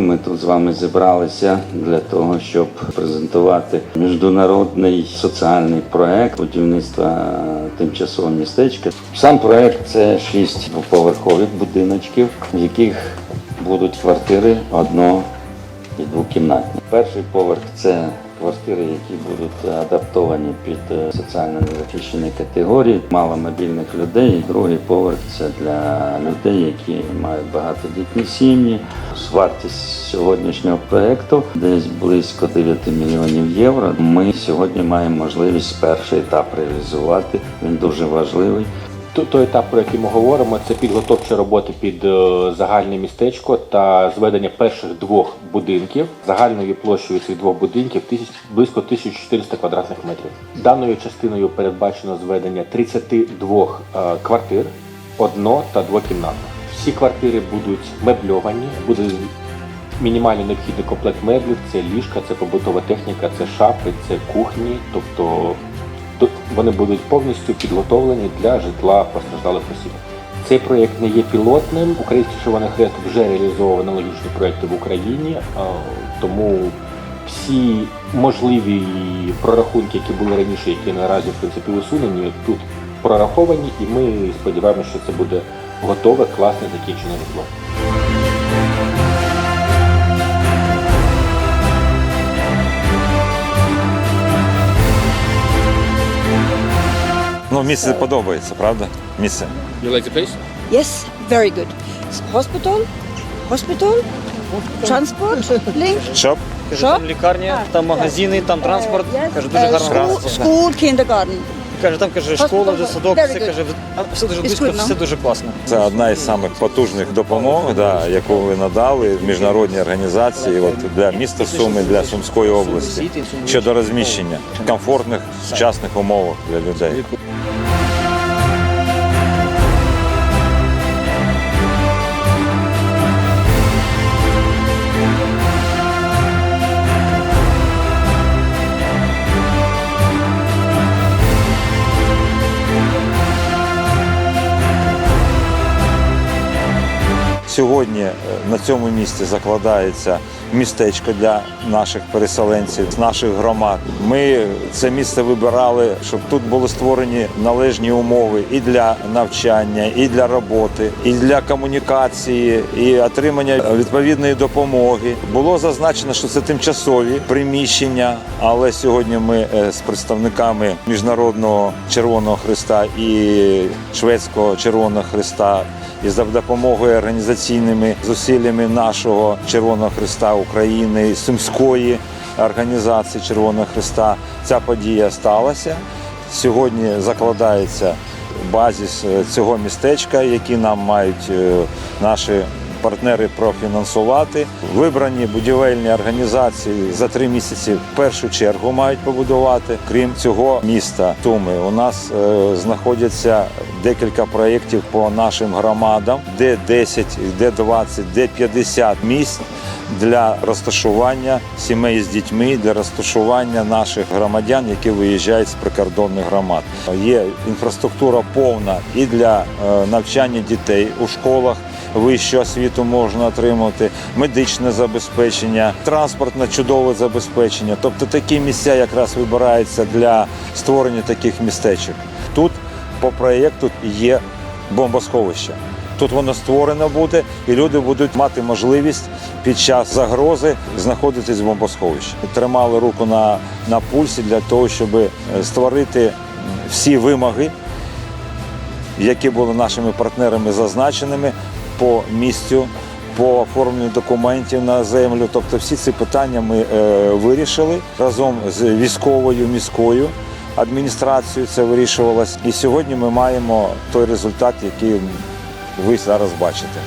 Ми тут з вами зібралися для того, щоб презентувати міжнародний соціальний проект будівництва тимчасового містечка. Сам проект це шість двоповерхових будиночків, в яких будуть квартири одно і двокімнатні. Перший поверх це квартири, які будуть адаптовані під е, соціально незахищені категорії, маломобільних людей. Другий поверх це для людей, які мають багатодітні сім'ї. Вартість сьогоднішнього проекту десь близько 9 мільйонів євро. Ми сьогодні маємо можливість перший етап реалізувати. Він дуже важливий. Той етап, про який ми говоримо, це підготовчі роботи під е, загальне містечко та зведення перших двох будинків загальною площею цих двох будинків близько 1400 квадратних метрів. Даною частиною передбачено зведення 32 е, квартир, одно та двокімнатних. Всі квартири будуть мебльовані, буде мінімально необхідний комплект меблів, це ліжка, це побутова техніка, це шафи, це кухні, тобто вони будуть повністю підготовлені для житла постраждалих осіб. Цей проєкт не є пілотним. Український Червоний Хрест вже реалізовував аналогічні проєкти в Україні, тому всі можливі прорахунки, які були раніше, які наразі в принципі усунені, тут прораховані, і ми сподіваємося, що це буде готове, класне закінчене житло. Місце подобається, правда? Місце. You like the place? Yes, very good. Hospital, hospital, transport, link, Щоб Каже, Що? там лікарня, там магазини, там транспорт. Yes, Каже, дуже uh, гарно. school, school, kindergarten. Каже, там каже, школа, де садок, Very все good. каже, все дуже близько, good, no? все дуже класно. це одна із самих потужних допомог, да, яку ви надали в міжнародній організації от, для міста Суми, для Сумської області щодо розміщення в комфортних сучасних умовах для людей. c'est Сьогодні е, на цьому місці закладається містечко для наших переселенців, наших громад. Ми це місце вибирали, щоб тут були створені належні умови і для навчання, і для роботи, і для комунікації, і отримання відповідної допомоги. Було зазначено, що це тимчасові приміщення, але сьогодні ми е, з представниками міжнародного Червоного Христа і шведського Червоного Христа і за допомогою організаційними зусиллями нашого Червоного Христа України, Сумської організації Червоного Христа ця подія сталася. Сьогодні закладається базіс е, цього містечка, які нам мають е, наші партнери профінансувати. Вибрані будівельні організації за три місяці в першу чергу мають побудувати. Крім цього міста Туми, у нас е, знаходяться декілька проєктів по нашим громадам, де 10, де 20, де 50 місць для розташування сімей з дітьми, для розташування наших громадян, які виїжджають з прикордонних громад. Є інфраструктура повна і для е, навчання дітей у школах. Вищу освіту можна отримати, медичне забезпечення, транспортне чудове забезпечення. Тобто такі місця якраз вибираються для створення таких містечок. Тут по проєкту є бомбосховище. Тут воно створено буде, і люди будуть мати можливість під час загрози знаходитись в бомбосховищі. Тримали руку на, на пульсі для того, щоб е, створити всі вимоги, які були нашими партнерами зазначеними по місцю, по оформленню документів на землю. Тобто всі ці питання ми е, вирішили разом з військовою міською адміністрацією. Це вирішувалось. І сьогодні ми маємо той результат, який ви зараз бачите.